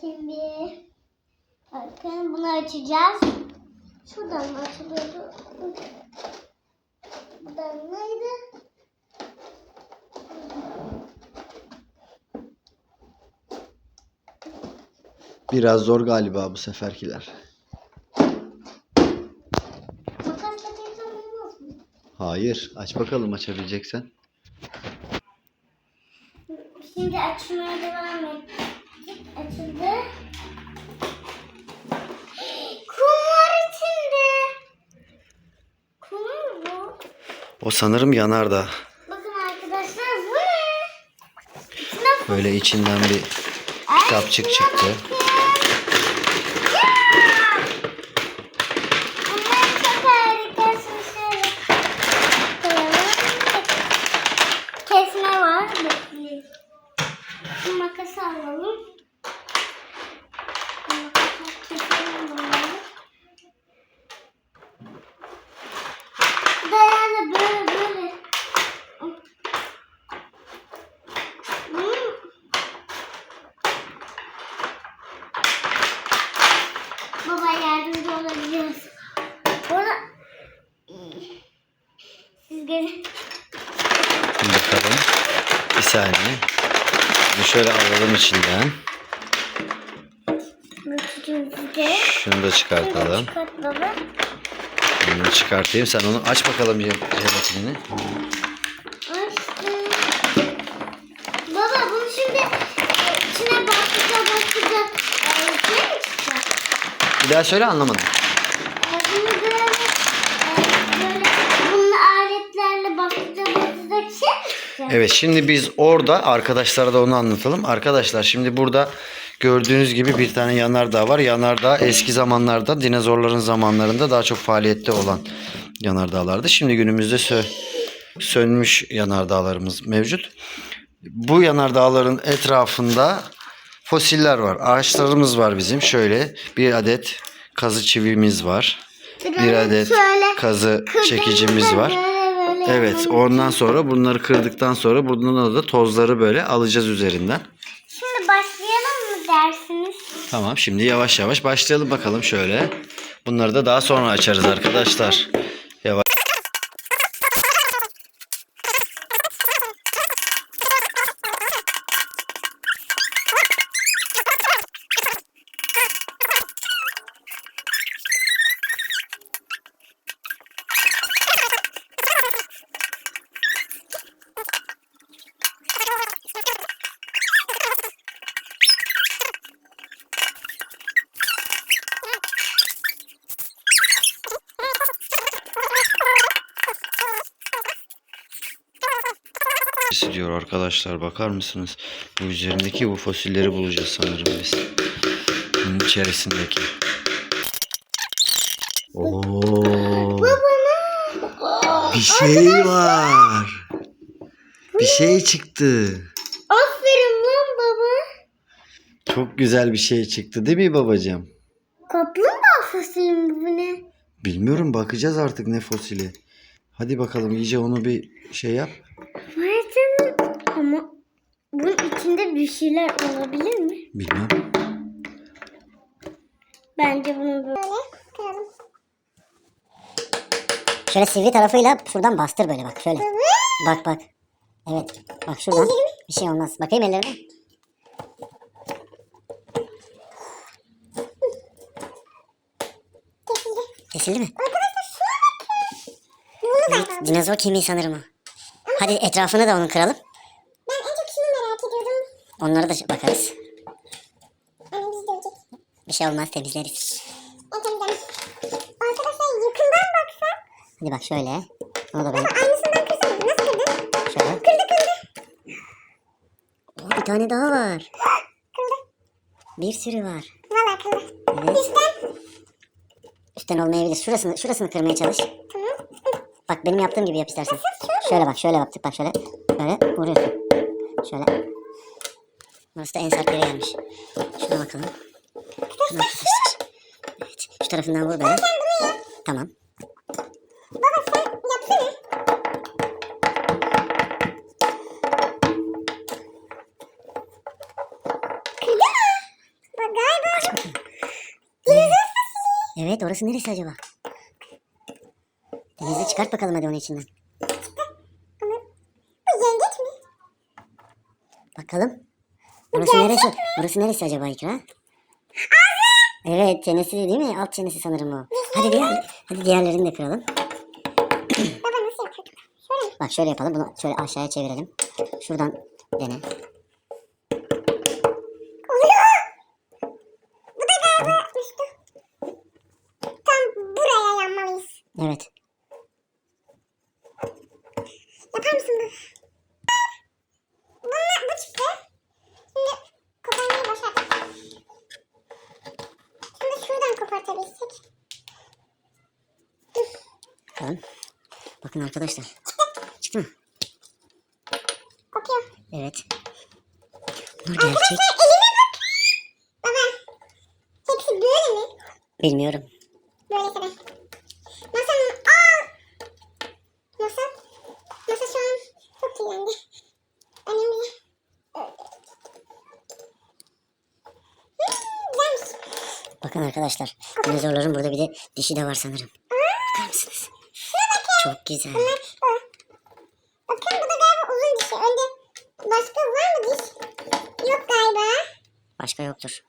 bakayım bir. Bakın bunu açacağız. Şuradan mı açılıyordu? Buradan neydi? Biraz zor galiba bu seferkiler. Hayır. Aç bakalım açabileceksen. Şimdi açmaya devam et. Açıldı. Kum var içinde. Kum mu bu? O sanırım yanardağ. Bakın arkadaşlar bu ne? İçine Böyle içinden bir kitapçık çıktı. Bunlar çok harika. Şimdi şöyle koyalım. Kesme var. Bekleyin. Şu makası alalım. Bu makası keselim bunları. Dayanı böyle böyle. Hmm. Baba yardımcı olabiliriz. Burada siz gelin. Bakalım. Bir saniye. Bunu şöyle alalım içinden. Şunu da çıkartalım. Bunu çıkartayım. Sen onu aç bakalım jel- jelatinini. Açtım. Baba bunu şimdi içine bastıkça e, şey mi çıkacak? Bir daha söyle anlamadım. E, Bunu böyle e, böyle bunun aletlerle bastıkça bastıkça şey mi? Evet şimdi biz orada arkadaşlara da onu anlatalım. Arkadaşlar şimdi burada gördüğünüz gibi bir tane yanardağ var. Yanardağ eski zamanlarda dinozorların zamanlarında daha çok faaliyette olan yanardağlardı. Şimdi günümüzde sö- sönmüş yanardağlarımız mevcut. Bu yanardağların etrafında fosiller var. Ağaçlarımız var bizim. Şöyle bir adet kazı çivimiz var. Bir adet kazı çekicimiz var. Evet ondan sonra bunları kırdıktan sonra bundan da tozları böyle alacağız üzerinden. Şimdi başlayalım mı dersiniz? Tamam şimdi yavaş yavaş başlayalım bakalım şöyle. Bunları da daha sonra açarız arkadaşlar. Yavaş. Diyor arkadaşlar bakar mısınız? Bu üzerindeki bu fosilleri bulacağız sanırım biz. Bunun içerisindeki. Oo. Bir şey var. Bir şey çıktı. Aferin lan baba. Çok güzel bir şey çıktı değil mi babacığım? Kaplumbağa fosili mi bu ne? Bilmiyorum bakacağız artık ne fosili. Hadi bakalım iyice onu bir şey yap. Bunun içinde bir şeyler olabilir mi? Bilmem. Bence bunu böyle koyalım. Şöyle sivri tarafıyla şuradan bastır böyle bak şöyle. Bak bak. Evet. Bak şuradan. Bir şey olmaz. Bakayım ellerine. Kesildi mi? Evet, dinozor kemiği sanırım o. Hadi etrafını da onun kıralım. Ben en çok şunu merak ediyordum. Onlara da bakarız. Bir şey olmaz temizleriz. Temizlemiş. Arkadaşlar yakından baksak. Hadi bak şöyle. Onu da ben Aynısından kırsana. Nasıl kırdın? şöyle. Kırdı kırdı. Oo, bir tane daha var. Kırdı. Bir sürü var. Valla kırdı. Evet. Üstten. Üstten olmayabilir. Şurasını, şurasını kırmaya çalış. Tamam. Bak benim yaptığım gibi yap istersen. şöyle? Şöyle bak şöyle bak. Bak şöyle. Böyle vuruyorsun. Şöyle. Burası da en sert yere gelmiş. Şuna bakalım. Şuna arkadaşlar. Evet. Şu tarafından vur böyle. Tamam. Baba sen yapsana. Evet orası neresi acaba? Denizde çıkart bakalım hadi onun içinden. Bu yengeç mi? Bakalım. Burası neresi? Burası neresi acaba İkra? Evet çenesi değil mi? Alt çenesi sanırım o. Hadi diğer, hadi diğerlerini de kıralım. Baba nasıl yapıyorduk? Şöyle mi? Bak şöyle yapalım. Bunu şöyle aşağıya çevirelim. Şuradan dene. Oluyor. Bu da galiba üstü. Tam buraya yanmalıyız. Evet. Yapar mısın bu? Bunlar, bu çıktı. Şimdi koparmayı başardık. Şimdi şuradan kopartabilsek. Bakalım. Bakın arkadaşlar. Çıktı mı? Kopuyor. Evet. Bunlar gerçek. Arkadaşlar elime bak. Baba. Hepsi böyle mi? Bilmiyorum. Böyle tabii. Masanın aa. Masa. Masa şu an çok kirlendi. Önemli. Bakın arkadaşlar. Dinozorların burada bir de dişi de var sanırım. Bakar mısınız? Çok güzel. Bunlar o. Bakın bu da galiba uzun dişi. Önde başka var mı diş? Yok galiba. Başka yoktur.